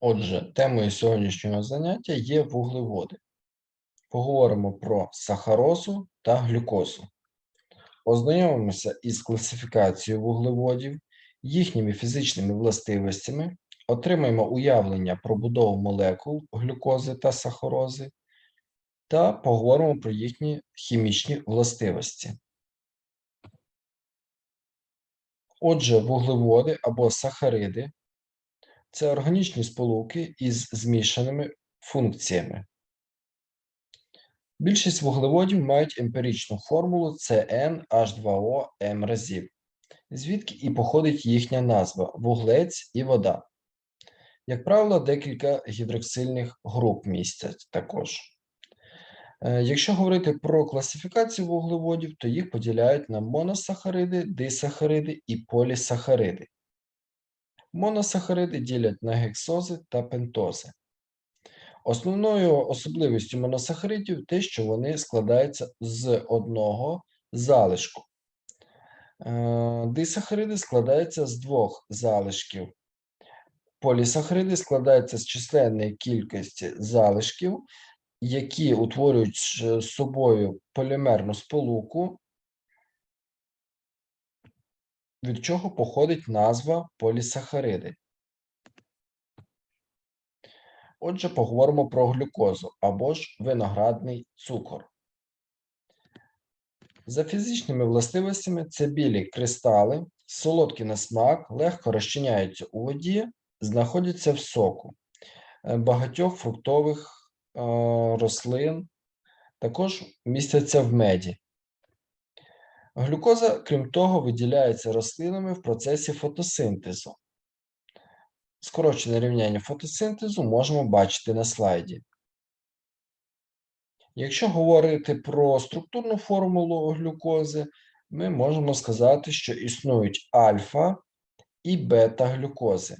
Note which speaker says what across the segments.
Speaker 1: Отже, темою сьогоднішнього заняття є вуглеводи. Поговоримо про сахарозу та глюкозу. Ознайомимося із класифікацією вуглеводів, їхніми фізичними властивостями, отримаємо уявлення про будову молекул глюкози та сахарози та поговоримо про їхні хімічні властивості. Отже, вуглеводи або сахариди це органічні сполуки із змішаними функціями. Більшість вуглеводів мають емпіричну формулу CnH2O M разів, звідки і походить їхня назва вуглець і вода. Як правило, декілька гідроксильних груп містять також. Е, Якщо говорити про класифікацію вуглеводів, то їх поділяють на моносахариди, дисахариди і полісахариди. Моносахариди ділять на гексози та пентози. Основною особливістю моносахаридів те, що вони складаються з одного залишку. Е, Дисахариди складаються з двох залишків. Полісахариди складаються з численної кількості залишків, які утворюють з собою полімерну сполуку, від чого походить назва полісахариди. Отже, поговоримо про глюкозу або ж виноградний цукор. За фізичними властивостями це білі кристали, солодкі на смак, легко розчиняються у воді, знаходяться в соку е, багатьох фруктових е, рослин, також містяться в меді. Глюкоза, крім того, виділяється рослинами в процесі фотосинтезу. Скорочене рівняння фотосинтезу можемо бачити на слайді. Якщо говорити про структурну формулу глюкози, ми можемо сказати, що існують альфа і бета-глюкози.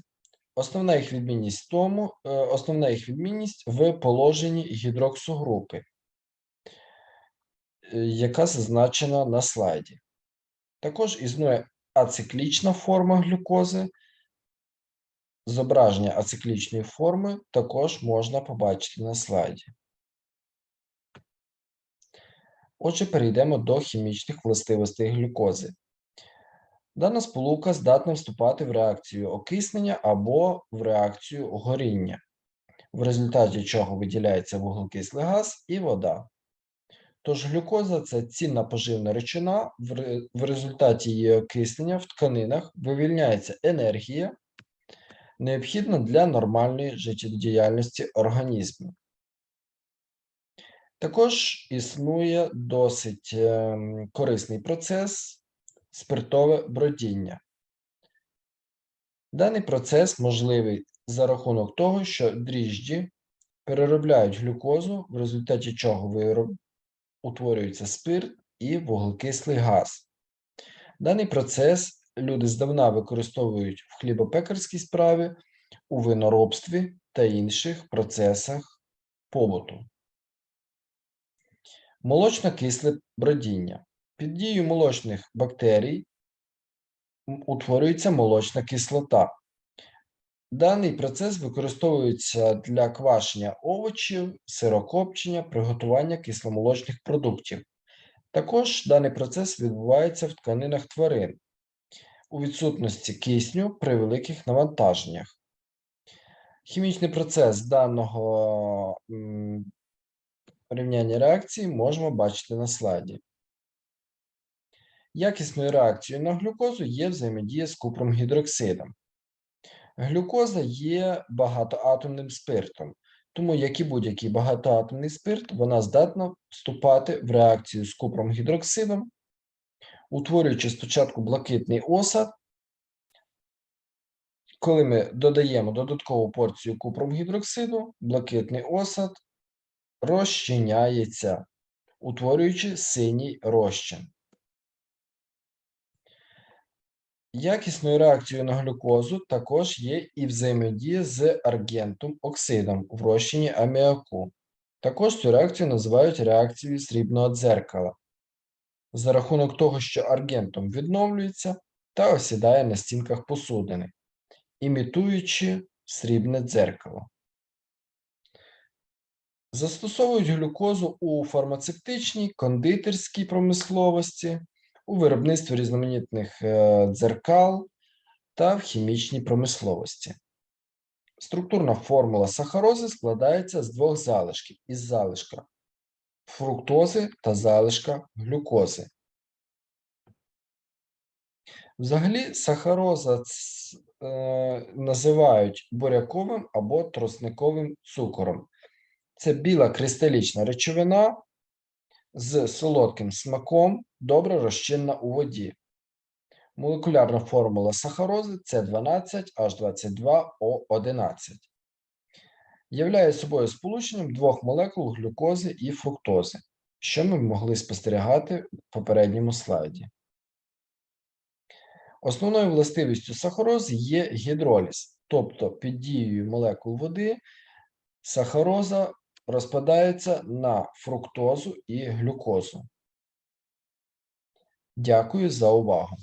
Speaker 1: Основна їх відмінність в тому, е, основна їх відмінність в положенні гідроксогрупи, е, яка зазначена на слайді. Також існує ациклічна форма глюкози. Зображення ациклічної форми також можна побачити на слайді. Отже, перейдемо до хімічних властивостей глюкози. Дана сполука здатна вступати в реакцію окиснення або в реакцію горіння, в результаті чого виділяється вуглекислий газ і вода. Тож глюкоза це цінна поживна речовина, в результаті її окиснення в тканинах вивільняється енергія, необхідна для нормальної життєдіяльності організму. Також існує досить ем, корисний процес спиртове бродіння. Даний процес можливий за рахунок того, що дріжджі переробляють глюкозу, в результаті чого вироб... утворюється спирт і вуглекислий газ. Даний процес люди здавна використовують в хлібопекарській справі, у виноробстві та інших процесах побуту. Молочно-кисле бродіння. Під дією молочних бактерій утворюється молочна кислота. Даний процес використовується для квашення овочів, сирокопчення, приготування кисломолочних продуктів. Також даний процес відбувається в тканинах тварин у відсутності кисню при великих навантаженнях. Хімічний процес даного м, рівняння реакції можемо бачити на слайді. Якісною реакцією на глюкозу є взаємодія з купром гідроксидом. Глюкоза є багатоатомним спиртом, тому як і будь-який багатоатомний спирт, вона здатна вступати в реакцію з купром гідроксидом, утворюючи спочатку блакитний осад. Коли ми додаємо додаткову порцію купром гідроксиду, блакитний осад розчиняється, утворюючи синій розчин. Якісною реакцією на глюкозу також є і взаємодія з аргентом оксидом в розчині аміаку. Також цю реакцію називають реакцією срібного дзеркала. За рахунок того, що аргентом відновлюється та осідає на стінках посудини, імітуючи срібне дзеркало. Застосовують глюкозу у фармацевтичній, кондитерській промисловості, у виробництві різноманітних е, дзеркал та в хімічній промисловості. Структурна формула сахарози складається з двох залишків із залишка фруктози та залишка глюкози. Взагалі, сахароза е, називають буряковим або тросниковим цукором. Це біла кристалічна речовина з солодким смаком, добре розчинна у воді. Молекулярна формула сахарози це 12 H22O11. Являє собою сполученням двох молекул глюкози і фруктози, що ми могли спостерігати в попередньому слайді. Основною властивістю сахарози є гідроліз, тобто під дією молекул води сахароза розпадається на фруктозу і глюкозу. Дякую за увагу.